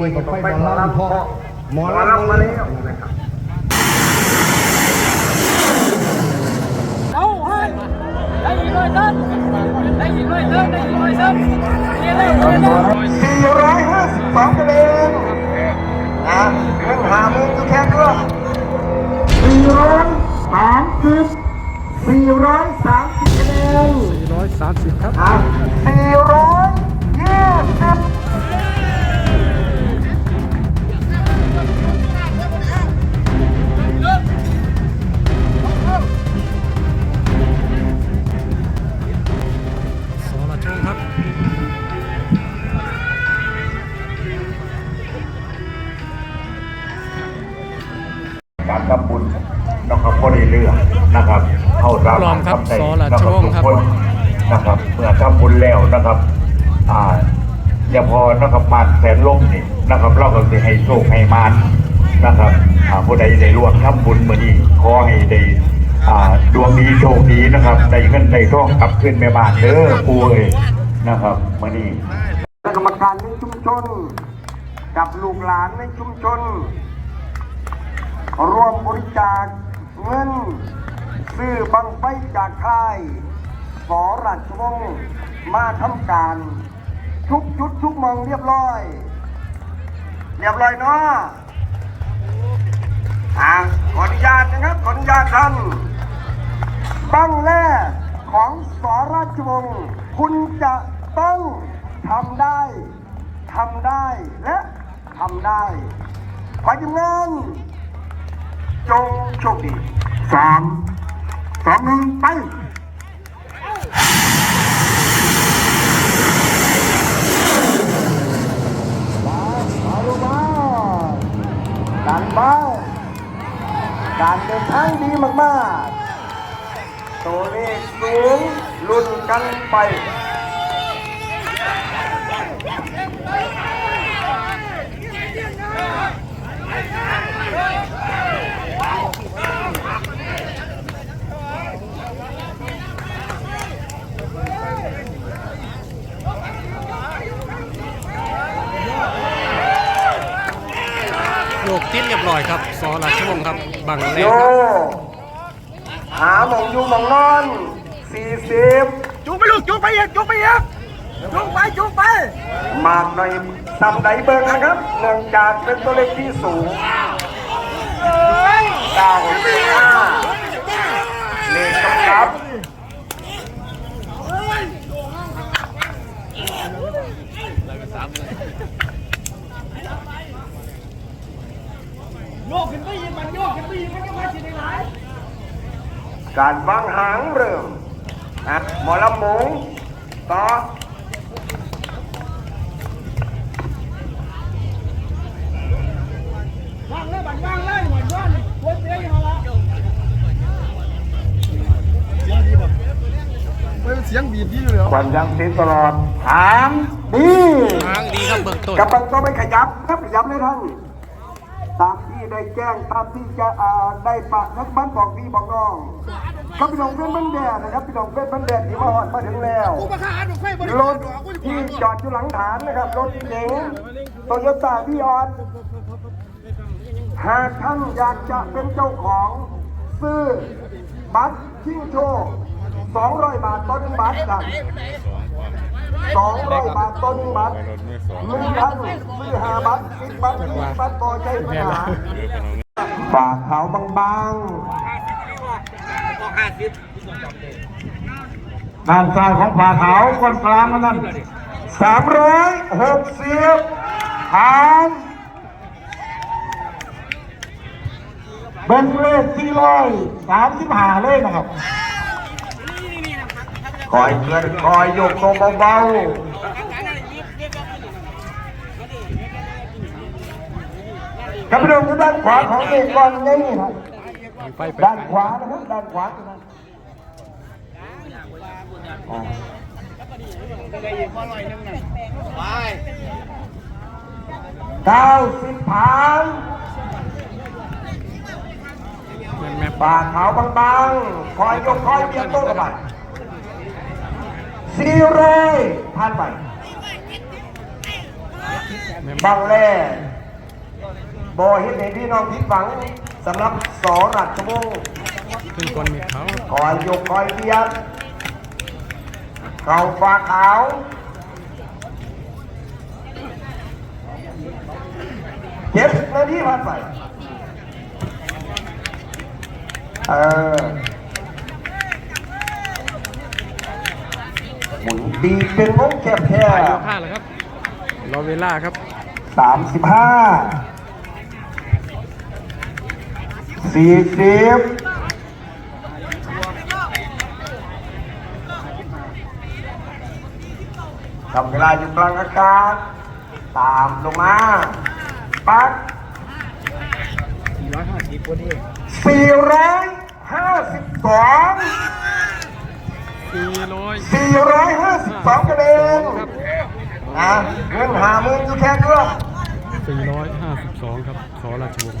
มื่อนี้ก็ไปหมอลำเพราะหมอลำมาแล้วนะครับเอาเฮ้ได้อีกร้อยเส้นได้อีกร้อยเส้นได้อีกร้อยเส้นเรียนเลยเรียนเลย452คะแนนนะเงินหามือแค่เพื่อ430 430คะแนน430ครับอะ420ส ปลอมครับทำได้สอละนะคชั่รัวบโมงทุกครับคนนะครับเมื่อทำบุญแล้วนะครับอ่าอย่าพอนะครับมานแสนลมนี่นะครับ เราก็จะให้โชคให้มานนะครับอ่าผู้ใดได้ร่วมทำบุญมือนี้ขอให้ได้อ่าดวงดีโชคดีนะครับได้เงินได้ทองกลับขึ้นแม่บ้านเด้อปูเอ้ยนะครับมือนี้และกรรมการในชุมชนกับลูกหลานในชุมชน ร่วมบริจาคเงิน ซื้อบังไฟจากค่ายสอราชวงศ์มาทำการ ทุกจุดทุกมองเรียบร้อย เรียบร้อยเนาะอะขออนุญาตนะครับขออนุญาตท่านบังแรกของสอราชวงศ์คุณจะต้องทำได้ทำได้และทำได้ขอยืมเงินจงโชคดีสาม สองหนึ่งไปมาเอาลงมาดันบ้าการเดินทางดีมากๆ ตัวเลขสูงลุ้นกันไป โยกติ้นเรียบร้อยครับสอละชงครับบังแรโยกครับหาหมองอยู่หมองนอนสี่สิบจุกไปลูกจุกไปอีกจุกไปอีกจุกไปจุกไปมากหน่อยตำไดเบิงนะครับเนื่องจากเป็นตัวเลขที่สูงเก้าห้าเลขกำกับ โยกขึ้นไปอีกมันโยกขึ้นไปอีกมันก็มาสิได้หลาย การวางหางเริ่มนะหมอลำหมูต่อว่างเลยบัดว่างเลยหมดย้อนหัวเสียอยู่หั่นละควันยังติดตลอดหางดีทางดีครับเบื้องต้นกำลังต้องไปขยับครับขยับเลยท่านตาม ที่ได้แจ้งตามที่จะได้ปะนักบ้านบอกพี่บอกน้องครับพี่น้องเพื่อนบ้านแดดนะครับพี่น้องเพื่อนบ้านแดดที่มาหอดมาถึงแล้วรถที่จอดอยู่หลังฐานนะครับรถเก๋งโตโยต้าวีออสหากท่านอยากจะเป็นเจ้าของซื้อบัตรชิงโชว์200 บาทต่อหนึ่งบัตรครับ สองร้อยบาทต้นบัตรหนึ่งพันซื้อห้าบัตรสิบบัตรยี่บัตรพอใจปัญหาฝากขาวบางๆด้านซ้ายของฝาขาวคนกลางนั่นสามร้อยหกสิบหารเป็นเลขที่ร้อยสามสิบห้าเลยนะครับ คอยเงินคอยโยกตัวเบาๆกับพี่น้องอยู่ด้านขวาของเด็กก่อนนี่ครับบังไฟไปด้านขวานะครับด้านขวานะครับอ่าเก้าสิบผานแม่นแม่ปากขาวบางๆ คอยยกคอยเบียดโต้กันไป สี่ร้อยผ่านไปบางแร่บอเฮ็ดให้พี่น้องผิดหวังสำหรับสอรัชวงศ์ขึ้นก่อนมีเขาคอยยกคอยเบียดเขาฟ้าขาวเจ็ดนาทีผ่านไปเออ มุนดีเป็นวงแคบแค่ถ่ายยกห้าแล้วครับรอเวลาครับสามสิบห้าสี่สิบทำเวลาอยู่กลางอากาศตามลงมา ปัก450วันนี้สี่ร้อยห้า สิบสอง400สี่ร้อยห้าสิบสองคะแนนครับนะเงินหาหมื่นอยู่แค่เรื่อง452ครับสอราชวงศ์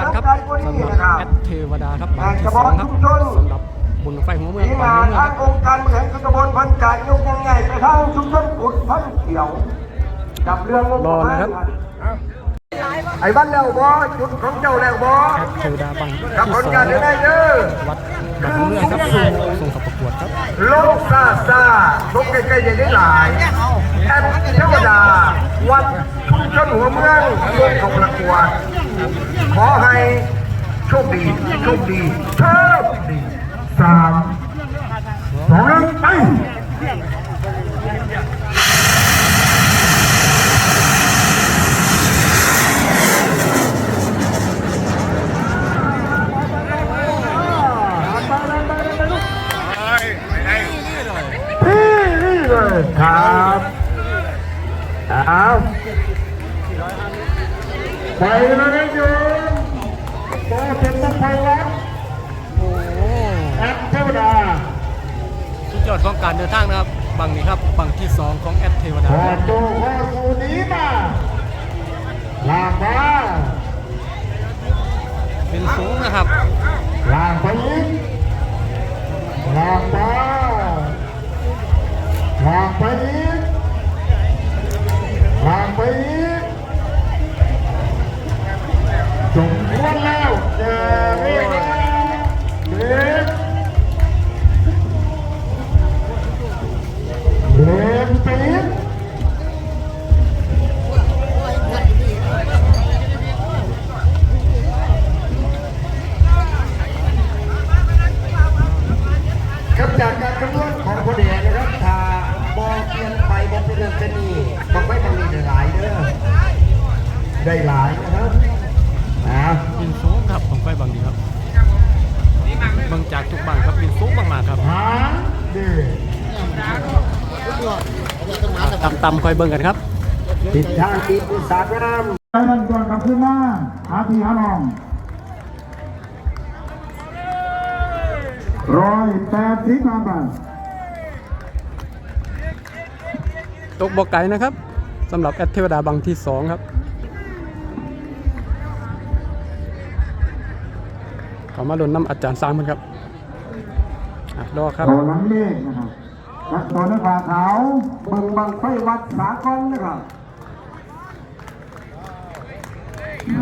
กันครับสำหรับแอดเทวดาครับบังที่สองครับสำหรับบุญไฟหัวเมืองทีมบังงาหัวนเมืองทาครับงองค์การบริหารส่วนตำบลพันจ่ายยกยังไงไปทางชุมชนกุดพันเขียวจับเรื่องงบประมาณไอ้บ้านแล้วบ่จุดของเจ้าแล้วบ่แอดเทวดาบังที่กับสผองลคงารันบได้เด้อวัดบังหัวเมืองครับส่งส่งเข้าประกวดครับโลกซาซาลกใกล้ๆอย่างนี้หลายแอดเทวดาวัด จนหัวเมืองลงของประกวดขอให้โชคดีโชคดีเชค นักไพวัดโอ้โหแอดเทวดาสุดยอดของการเดินทางนะครับบังนี้ครับบังที่สองของแอดเทวดาขอดูขอสูนี้มาลากมาเป็นสูงนะครับลากไปอีกลากมาลากไปอีกลากไปอีกสมควรแล้ว เจากทุกบังครับเป็นสูงมากๆครับหาดีต่ำๆคอยเบิ่งกันครับติดทางติดอุตสาหกรรมไปมันก่อนกับขึ้นมาหาพี่หาน้องร้อยแปดสิบห้าบาทตกบอกไก่นะครับสำหรับแอดเทวดาบังที่สองครับขอมาลนน้ำอาจารย์สร้างมันครับ อะรอครับโตหลังเลขนะครับและตัวนักข่าวขาวเบิ่งบังไฟวัดสากลนะครับ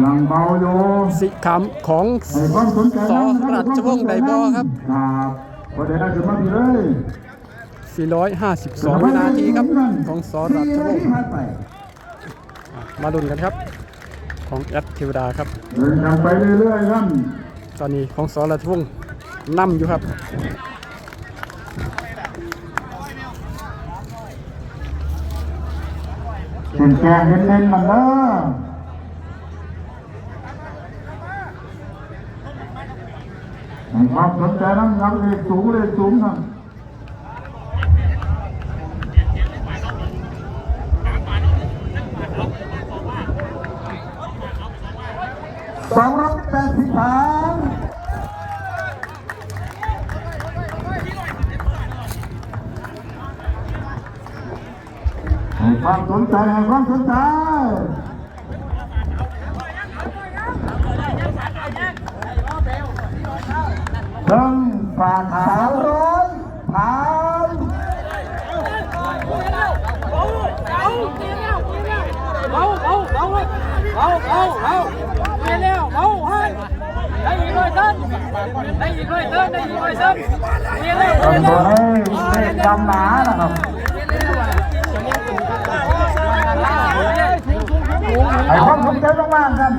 ยังเบาอยู่สิคำของให้ความสนใจสอนะราชวงศ์ไดบอครับ ครับพอได้ได้ขึ้นมาดีเลย 452 วินาทีครับ ของสอราชวงศ์สี่นาทีผ่านไปอะมาลุ้นกันครับ ของแอดเทวดาครับ เดินทางไปเรื่อยๆครับตอนนี้ของสอราชวงศ์นำอยู่ครับ เป็นแกงเน้นๆมันเนอให้ความสนใจน้ำยังเลยสูงเลยสูงนั่น ความสนใจให้ความสนใจเพิ่งฝากสามร้อยผ่าน เบาเบาเบาเบาเบาเบาเรียนแล้วเบาให้ได้อีกร้อยเส้นได้อีกร้อยเส้นได้อีกร้อยเส้นเรียนแล้ว ตำรวจให้เลขจำหนานะครับ ให้ความสนใจมากๆกัน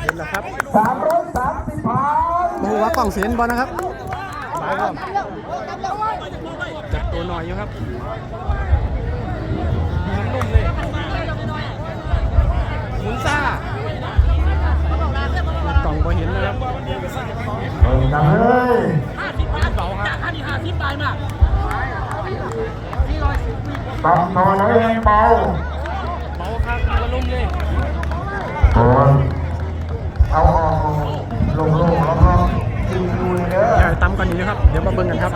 เห็นแล้วครับสามร้อยสามสิบผ่านโมว่ากล่องเสียนบอลนะครับบายครับจับตัวหน่อยอยู่ครับนุ่มเลยหมุนซ่ากล่องพอเห็นนะครับเฮ้ยกันเลยเบาครับ ตัดตัวไหนเองเบาเบาครับมันลุ่มเลยโอ้เอาออกลงลงแล้วก็กินดูเยเด้อใช่ตั้มกันนี้นะครับ เดี๋ยวมาเบิ่งกันครับ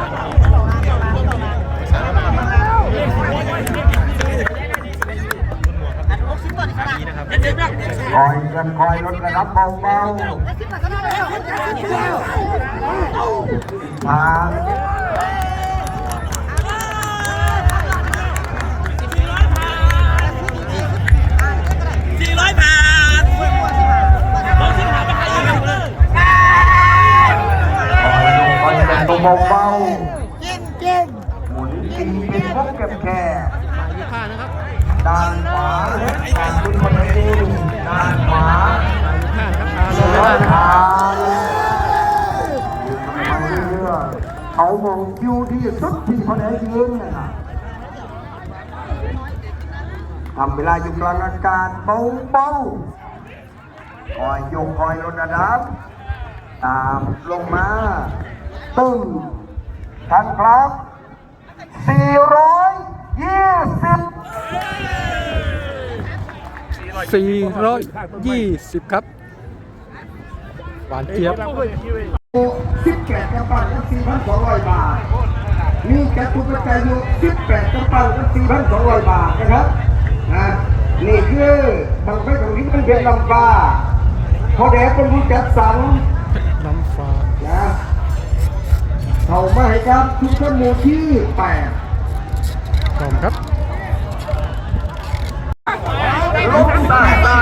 คอยกันคอยลดระดับเบาๆผ่า ที่พอได้ยืนนะครับทำเวลาอยู่กลางอากาศเบาๆคอยยกคอยลดระดับ ตามลงมาตึ้งทันครับ 420 420 ครับ หวานเจี๊ยบสิบแปดกระปังกับสี่พันสองร้อยบาท มีแกตุกกระจายอยู่สิบแปดกระปังกับสี่พันสองร้อยบาทนะครับนะนี่คือบางไฟของนี้มันเป็นลำฟ้าพอแดดเป็นผู้จัดสรรน้ำฟ้านะเขามาให้ครับทุกท่านหมู่ที่แปดพร้อมครับลงตาตา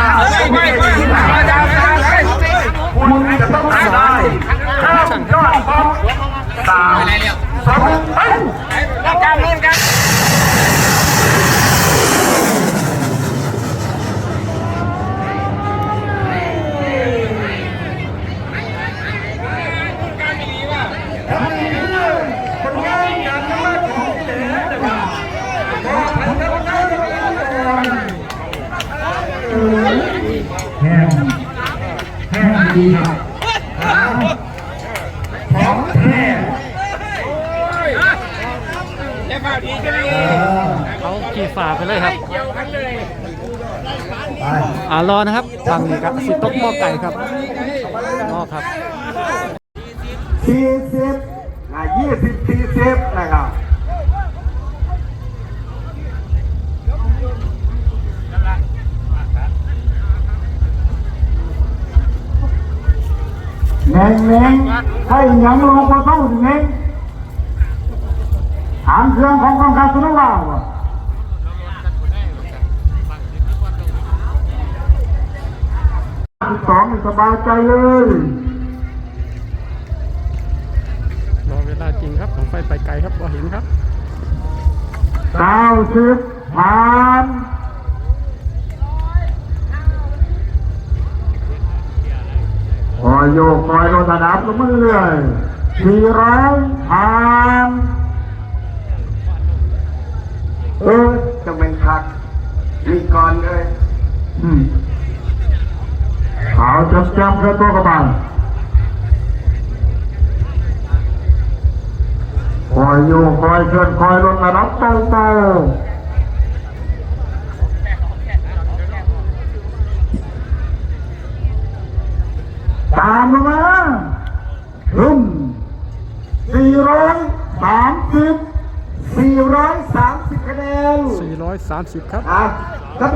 ไม่ได้ที่ไหนคุณจะต้องได้ข้ามยอดพร้อมสาม สองไปแห้งแห้งดีของแท้ เขาขี่ ฝ่าไปเลยครับไปอ่ารอนะครับทางนี้ครับสิตกหม้อไก่ครับรออครับสี่สิบนะยี่สิบสี่สิบนะครับเน่งเน่งให้ยังลงมาเข้าเน่งถามเครื่องของกองการสุนทราว สองสบายใจเลยรอเวลาจริงครับของไฟไปไกลครับรอเห็นครับเก้าสิบผ่านคอยโยกคอยโดนสนับลงมาเรื่อยสี่ร้อยผ่านเออจะเป็นคักมีก่อนเลยอืม ขาวจำจำแค่ตัวกระบาลคอยโยกคอยเชิญคอยลดระดับเต้าเต้าตามลงมาฮึมสี่ร้อยสามสิบสี่ร้อยสามสิบคะแนน430ครับอะครับ